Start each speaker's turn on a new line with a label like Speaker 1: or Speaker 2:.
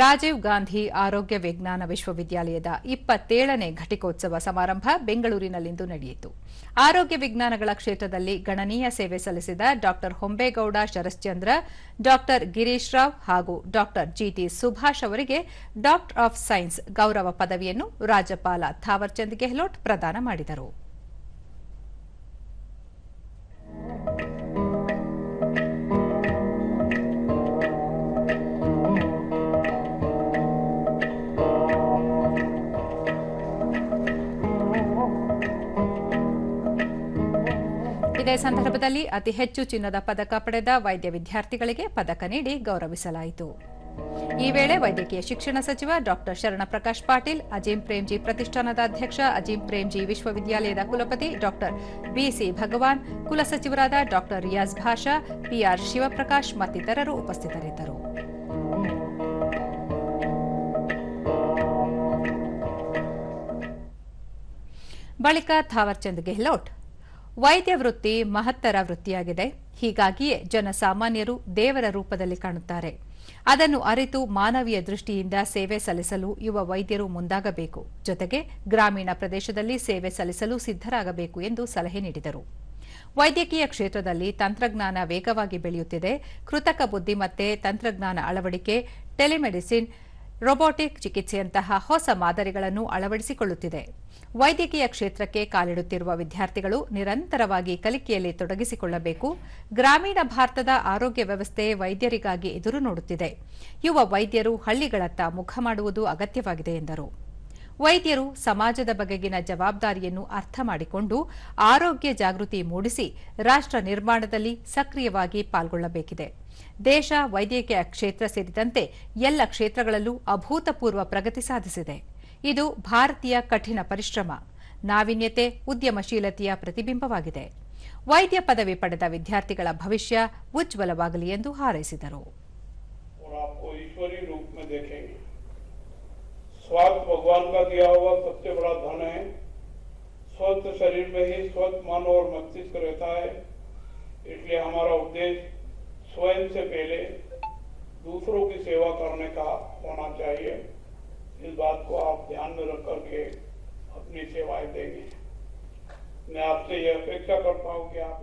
Speaker 1: ರಾಜೀವ್ ಗಾಂಧಿ ಆರೋಗ್ಯ ವಿಜ್ಞಾನ ವಿಶ್ವವಿದ್ಯಾಲಯದ ಇಪ್ಪತ್ತೇಳನೇ ಘಟಿಕೋತ್ಸವ ಸಮಾರಂಭ ಬೆಂಗಳೂರಿನಲ್ಲಿಂದು ನಡೆಯಿತು. ಆರೋಗ್ಯ ವಿಜ್ಞಾನಗಳ ಕ್ಷೇತ್ರದಲ್ಲಿ ಗಣನೀಯ ಸೇವೆ ಸಲ್ಲಿಸಿದ ಡಾ ಹೊಂಬೇಗೌಡ ಶರಶ್ಚಂದ್ರ ಡಾ ಗಿರೀಶ್ ರಾವ್ ಹಾಗೂ ಡಾ ಜಿಟಿ ಸುಭಾಷ್ ಅವರಿಗೆ ಡಾಕ್ಟರ್ ಆಫ್ ಸೈನ್ಸ್ ಗೌರವ ಪದವಿಯನ್ನು ರಾಜ್ಯಪಾಲ ಥಾವರ್ಚಂದ್ ಗೆಹ್ಲೋಟ್ ಪ್ರದಾನ ಮಾಡಿದರು. ಇದೇ ಸಂದರ್ಭದಲ್ಲಿ ಅತಿ ಹೆಚ್ಚು ಚಿನ್ನದ ಪದಕ ಪಡೆದ ವೈದ್ಯ ವಿದ್ಯಾರ್ಥಿಗಳಿಗೆ ಪದಕ ನೀಡಿ ಗೌರವಿಸಲಾಯಿತು. ಈ ವೇಳೆ ವೈದ್ಯಕೀಯ ಶಿಕ್ಷಣ ಸಚಿವ ಡಾ. ಶರಣಪ್ರಕಾಶ್ ಪಾಟೀಲ್, ಅಜೀಂ ಪ್ರೇಮ್ಜಿ ಪ್ರತಿಷ್ಠಾನದ ಅಧ್ಯಕ್ಷ, ಅಜೀಂ ಪ್ರೇಮ್ಜಿ ವಿಶ್ವವಿದ್ಯಾಲಯದ ಕುಲಪತಿ ಡಾ. ಬಿಸಿ ಭಗವಾನ್ ಕುಲಸಚಿವರಾದ ಡಾ. ರಿಯಾಜ್ ಭಾಷಾ, ಪಿಆರ್ ಶಿವಪ್ರಕಾಶ್ ಮತ್ತಿತರರು ಉಪಸ್ಥಿತರಿದ್ದರು. ಬಳಿಕ ಥಾವರ್ಚಂದ್ ಗೆಹ್ಲೋಟ್ ವೈದ್ಯ ವೃತ್ತಿ ಮಹತ್ತರ ವೃತ್ತಿಯಾಗಿದೆ. ಹೀಗಾಗಿಯೇ ಜನಸಾಮಾನ್ಯರು ದೇವರ ರೂಪದಲ್ಲಿ ಕಾಣುತ್ತಾರೆ. ಅದನ್ನು ಅರಿತು ಮಾನವೀಯ ದೃಷ್ಟಿಯಿಂದ ಸೇವೆ ಸಲ್ಲಿಸಲು ಯುವ ವೈದ್ಯರು ಮುಂದಾಗಬೇಕು. ಜೊತೆಗೆ ಗ್ರಾಮೀಣ ಪ್ರದೇಶದಲ್ಲಿ ಸೇವೆ ಸಲ್ಲಿಸಲು ಸಿದ್ದರಾಗಬೇಕು ಎಂದು ಸಲಹೆ ನೀಡಿದರು. ವೈದ್ಯಕೀಯ ಕ್ಷೇತ್ರದಲ್ಲಿ ತಂತ್ರಜ್ಞಾನ ವೇಗವಾಗಿ ಬೆಳೆಯುತ್ತಿದೆ. ಕೃತಕ ಬುದ್ಧಿಮತ್ತೆ, ತಂತ್ರಜ್ಞಾನ ಅಳವಡಿಕೆ, ಟೆಲಿಮೆಡಿಸಿನ್ ರೊಬೋಟಿಕ್ ಚಿಕಿತ್ಸೆಯಂತಹ ಹೊಸ ಮಾದರಿಗಳನ್ನು ಅಳವಡಿಸಿಕೊಳ್ಳುತ್ತಿದೆ. ವೈದ್ಯಕೀಯ ಕ್ಷೇತ್ರಕ್ಕೆ ಕಾಲಿಡುತ್ತಿರುವ ವಿದ್ಯಾರ್ಥಿಗಳು ನಿರಂತರವಾಗಿ ಕಲಿಕೆಯಲ್ಲಿ ತೊಡಗಿಸಿಕೊಳ್ಳಬೇಕು. ಗ್ರಾಮೀಣ ಭಾರತದ ಆರೋಗ್ಯ ವ್ಯವಸ್ಥೆ ವೈದ್ಯರಿಗಾಗಿ ಎದುರು ನೋಡುತ್ತಿದೆ. ಯುವ ವೈದ್ಯರು ಹಳ್ಳಿಗಳತ್ತ ಮುಖ ಮಾಡುವುದು ಅಗತ್ಯವಾಗಿದೆ ಎಂದರು. ವೈದ್ಯರು ಸಮಾಜದ ಬಗೆಗಿನ ಜವಾಬ್ದಾರಿಯನ್ನು ಅರ್ಥ ಮಾಡಿಕೊಂಡು ಆರೋಗ್ಯ ಜಾಗೃತಿ ಮೂಡಿಸಿ ರಾಷ್ಟ್ರ ನಿರ್ಮಾಣದಲ್ಲಿ ಸಕ್ರಿಯವಾಗಿ ಪಾಲ್ಗೊಳ್ಳಬೇಕಿದೆ. ದೇಶ ವೈದ್ಯಕೀಯ ಕ್ಷೇತ್ರ ಸೇರಿದಂತೆ ಎಲ್ಲ ಕ್ಷೇತ್ರಗಳಲ್ಲೂ ಅಭೂತಪೂರ್ವ ಪ್ರಗತಿ ಸಾಧಿಸಿದೆ. ಇದು ಭಾರತೀಯ ಕಠಿಣ ಪರಿಶ್ರಮ, ನಾವೀನ್ಯತೆ, ಉದ್ಯಮಶೀಲತೆಯ ಪ್ರತಿಬಿಂಬವಾಗಿದೆ. ವೈದ್ಯ ಪದವಿ ಪಡೆದ ವಿದ್ಯಾರ್ಥಿಗಳ ಭವಿಷ್ಯ ಉಜ್ವಲವಾಗಲಿ ಎಂದು ಹಾರೈಸಿದರು.
Speaker 2: स्वास्थ्य भगवान का दिया हुआ सबसे बड़ा धन है। स्वस्थ शरीर में ही स्वस्थ मन और मस्तिष्क रहता है। इसलिए हमारा उद्देश्य स्वयं से पहले दूसरों की सेवा करने का होना चाहिए। इस बात को आप ध्यान में रख करके अपनी सेवाएँ देंगे। मैं आपसे यह अपेक्षा करता हूँ कि आप